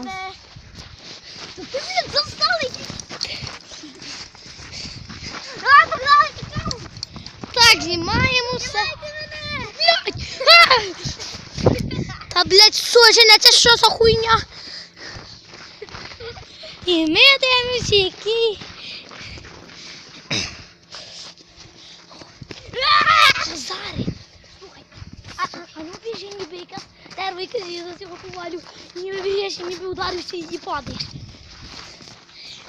знову. Ти, блін, достали! А, погнали, тікаємо! Так, знімаємо все. Блядь! А! Та, блядь, сожене, це що за хуйня? І ми дивимося, які. Зараз. Слухай, а, а, а ну біжи, ніби якась тервика з'їзда цього повалю. Ніби біжиш, і ніби ударився і падаєш.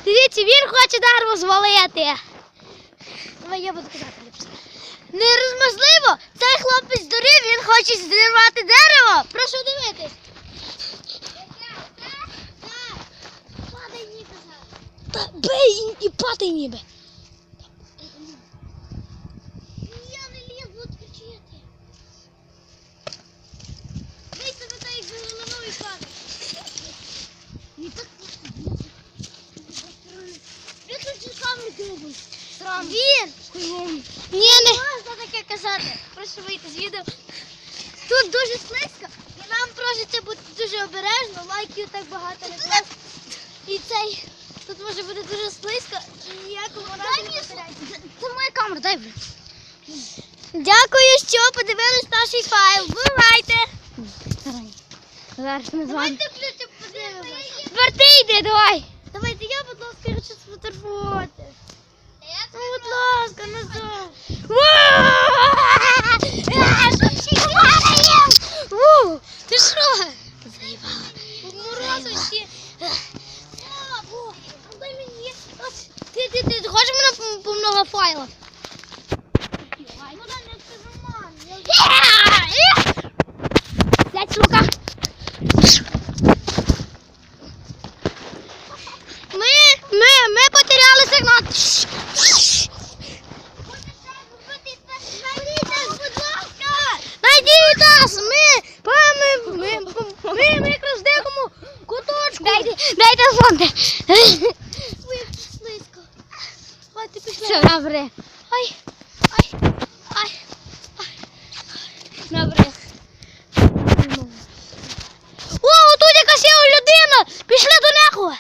Дивіться, він хоче дерево звалити. Давай я буду казати ліпше. Нерозможливо. Цей хлопець дурив, він хоче зірвати дерево. Прошу дивитись. Падай, ні, казав. Та бей і падай ніби. Я не ліз, буду кричати. Вийся до тієї за головою падай. Не так Виключи камеру, дивись. Він. Ні, не. Можна таке казати. Прошу вийти з відео. Тут дуже слизько, і нам проситься бути дуже обережно, лайків так багато не треба. І цей, тут може бути дуже слизько, і ніякому разі не. Це моя камера, дай. блін. Дякую, що подивились наш файл. Бувайте. Зараз ми з вами. Давайте включимо подивимося. Тепер йди, давай. Давайте я, будь ласка, хочу сфотографувати. Ну, будь ласка, назад. Ти що? Заїбала. Морозочки. Дай мені. Ти, ти, ти, хочеш мене по- по много файлах? Ну да, не це нормально. Блять, сука. Ми, ми, ми потеряли сигнал. Найдіть нас, ми, ми, ми, ми, ми, ми якраз в дикому куточку. Дайте, дайте зонти. Ой, як тут слизько. Давайте пішли. Все, добре. Ай, Добре. О, тут якась є людина. Пішли до нього.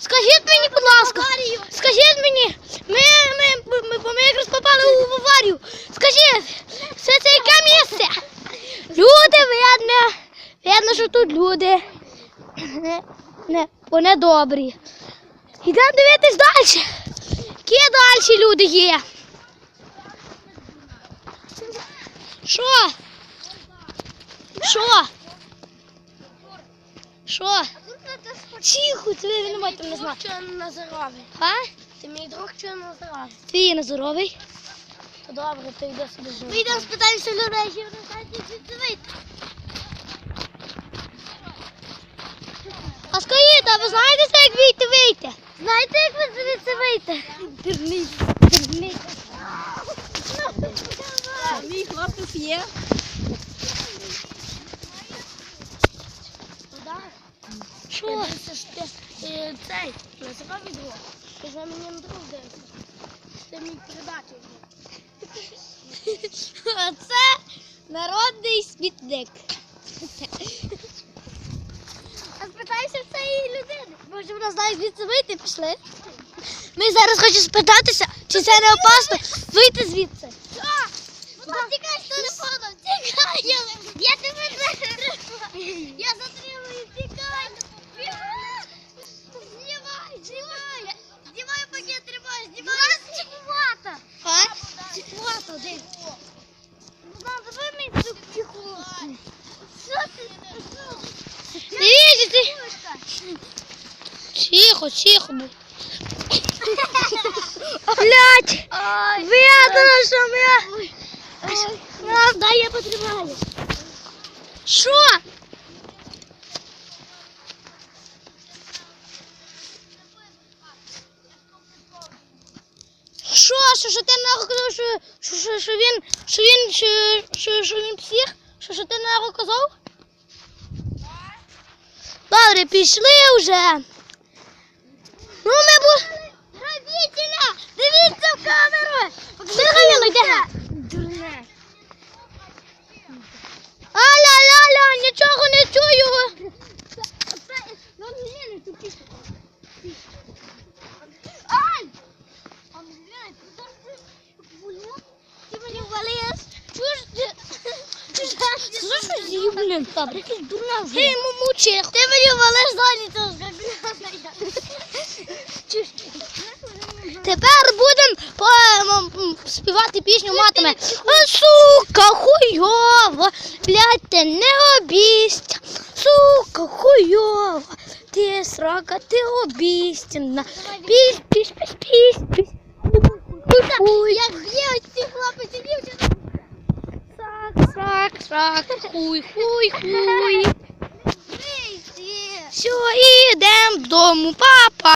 Скажіть мені, будь ласка, скажіть мені, ми, ми, ми, бо ми якраз попали у аварію. Скажіть, це, це яке місце? Люди видно, видно, що тут люди. Не, не, вони добрі. Йдемо дивитись далі. Які далі люди є? Що? Що? Що? Тихо, це він там не знати. Що на здоров'я? А? Ти мій друг чи на здоров'я? Твій не здоровий. То добре, то йди собі живи. Ми йдемо спитаємося людей, чи вони знають, як звідси. А скажіть, а ви знаєте, як вийти вийти? Знаєте, як ви звідси вийти? Дурний, дурний. Мій хлопець є. Що? Дивися, що ти е, цей, називав відео. Ти за мені на друг дивишся. Ти мій передачу. Оце народний смітник. А в цієї людини. Може, вона знає, звідси вийти пішли. Ми зараз хочемо спитатися, чи це не опасно вийти звідси. Тікай з телефоном, тікай. Я, тебе затримаю. Я затримую, тікай. Знімай, знімай. Знімай, поки тримаєш, знімай. Чіпувата. А? Чіпувата, де? Ну, давай мені цю піху. Що ти? Тихо, тихо. Блять, видно, що ми... Дай я потримаю. Що? Що, що, що ти нахуй казав, що, що, що, що він, що він, що, що, що він псих? Що, що ти нахуй казав? Добре, пішли вже. Ну ми бу... Грабітіля! Дивіться в камеру! Михайло, йде! Аля-ля-ля, нічого не чую! А блядь, подожди, Слушай, блядь, та, блядь, дурна вже. Гей, мені валиш задницю. Тепер будемо по- м, м, співати пісню матиме. Сука, хуйова, блядь, ти не обість. Сука, хуйова, ти срака, ти обістяна. Пісь, пісь, пісь, пісь, пісь. Хуй, Як б'є оці хлопець і дівчина. срак, срак, срак, хуй, хуй, хуй. Вийди. Все, ідем додому, па.